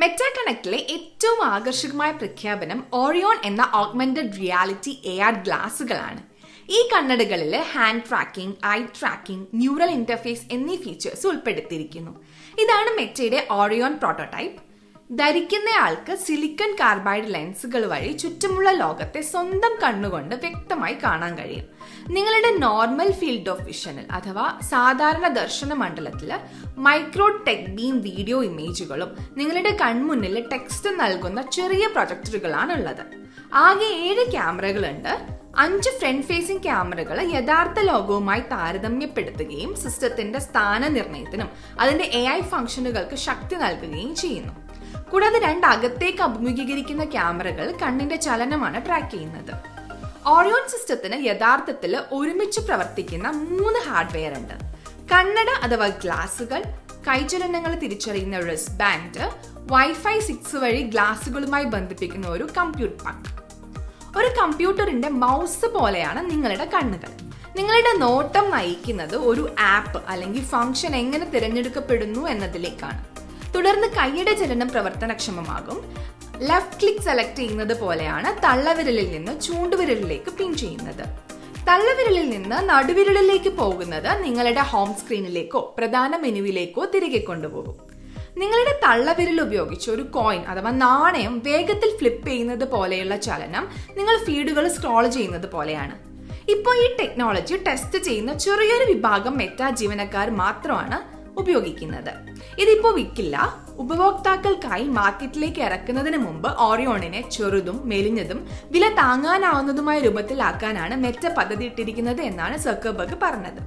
Meta കണക്റ്റിലെ ഏറ്റവും ആകർഷകമായ പ്രഖ്യാപനം ഓറിയോൺ എന്ന ഓഗ്മെന്റഡ് റിയാലിറ്റി എ ആർ ഗ്ലാസുകളാണ്. ഈ കണ്ണടകളിൽ hand tracking eye tracking neural interface എന്നീ ഫീച്ചേഴ്സ് ഉൾപ്പെടുത്തിയിരിക്കുന്നു. ഇതാണ് മെറ്റയുടെ ഓറിയോൺ പ്രോട്ടോടൈപ്പ്. ധരിക്കുന്നയാൾക്ക് സിലിക്കൺ കാർബൈഡ് ലെൻസുകൾ വഴി ചുറ്റുമുള്ള ലോകത്തെ സ്വന്തം കണ്ണുകൊണ്ട് വ്യക്തമായി കാണാൻ കഴിയും. നിങ്ങളുടെ നോർമൽ ഫീൽഡ് ഓഫ് വിഷനിൽ അഥവാ സാധാരണ ദർശന മണ്ഡലത്തിൽ മൈക്രോ ടെക് ബീം വീഡിയോ ഇമേജുകളും നിങ്ങളുടെ കൺമുന്നിൽ ടെക്സ്റ്റ് നൽകുന്ന ചെറിയ പ്രൊജക്ടറുകളാണ് ഉള്ളത്. ആകെ ഏഴ് ക്യാമറകളുണ്ട് അഞ്ച് ഫ്രണ്ട് ഫേസിംഗ് ക്യാമറകൾ യഥാർത്ഥ ലോകവുമായി താരതമ്യപ്പെടുത്തുകയും സിസ്റ്റത്തിന്റെ സ്ഥാന നിർണയത്തിനും അതിന്റെ എ ഐ ഫംഗ്ഷനുകൾക്ക് ശക്തി നൽകുകയും ചെയ്യുന്നു. കൂടാതെ രണ്ട് അകത്തേക്ക് അഭിമുഖീകരിക്കുന്ന ക്യാമറകൾ കണ്ണിന്റെ ചലനമാണ് ട്രാക്ക് ചെയ്യുന്നത്. ഓറിയോൺ സിസ്റ്റത്തിന് യഥാർത്ഥത്തിൽ ഒരുമിച്ച് പ്രവർത്തിക്കുന്ന മൂന്ന് ഹാർഡ്വെയർ ഉണ്ട്. കണ്ണട അഥവാ ഗ്ലാസുകൾ കൈചലനങ്ങൾ തിരിച്ചറിയുന്ന റിസ് ബാൻഡ് വൈഫൈ സിക്സ് വഴി ഗ്ലാസുകളുമായി ബന്ധിപ്പിക്കുന്ന ഒരു കമ്പ്യൂട്ടർ പാക്ക് ഒരു കമ്പ്യൂട്ടറിന്റെ മൗസ് പോലെയാണ് നിങ്ങളുടെ കണ്ണുകൾ. നിങ്ങളുടെ നോട്ടം നയിക്കുന്നത് ഒരു ആപ്പ് അല്ലെങ്കിൽ ഫംഗ്ഷൻ എങ്ങനെ തിരഞ്ഞെടുക്കപ്പെടുന്നു എന്നതിലേക്കാണ്. തുടർന്ന് കൈയുടെ ചലനം പ്രവർത്തനക്ഷമമാകും. ലെഫ്റ്റ് ക്ലിക്ക് സെലക്ട് ചെയ്യുന്നത് പോലെയാണ് തള്ളവിരലിൽ നിന്ന് ചൂണ്ടുവിരലിലേക്ക് പിൻ ചെയ്യുന്നത്. തള്ളവിരലിൽ നിന്ന് നടുവിരലിലേക്ക് പോകുന്നത് നിങ്ങളുടെ ഹോം സ്ക്രീനിലേക്കോ പ്രധാന മെനുവിലേക്കോ തിരികെ കൊണ്ടുപോകും. നിങ്ങളുടെ തള്ളവിരൽ ഉപയോഗിച്ച് ഒരു കോയിൻ അഥവാ നാണയം വേഗത്തിൽ ഫ്ലിപ്പ് ചെയ്യുന്നത് പോലെയുള്ള ചലനം നിങ്ങൾ ഫീഡുകൾ സ്ക്രോൾ ചെയ്യുന്നത് പോലെയാണ്. ഇപ്പോൾ ഈ ടെക്നോളജി ടെസ്റ്റ് ചെയ്യുന്ന ചെറിയൊരു വിഭാഗം മെറ്റാ ജീവനക്കാർ മാത്രമാണ് ഉപയോഗിക്കുന്നത്. ഇതിപ്പോൾ വിൽക്കില്ല ഉപഭോക്താക്കൾക്കായി മാർക്കറ്റിലേക്ക് ഇറക്കുന്നതിന് മുമ്പ് ഓറിയോണിനെ ചെറുതും മെലിഞ്ഞതും വില താങ്ങാനാവുന്നതുമായ രൂപത്തിലാക്കാനാണ് മെറ്റ പദ്ധതി ഇട്ടിരിക്കുന്നത് എന്നാണ് സർക്കർബർഗ് പറഞ്ഞത്.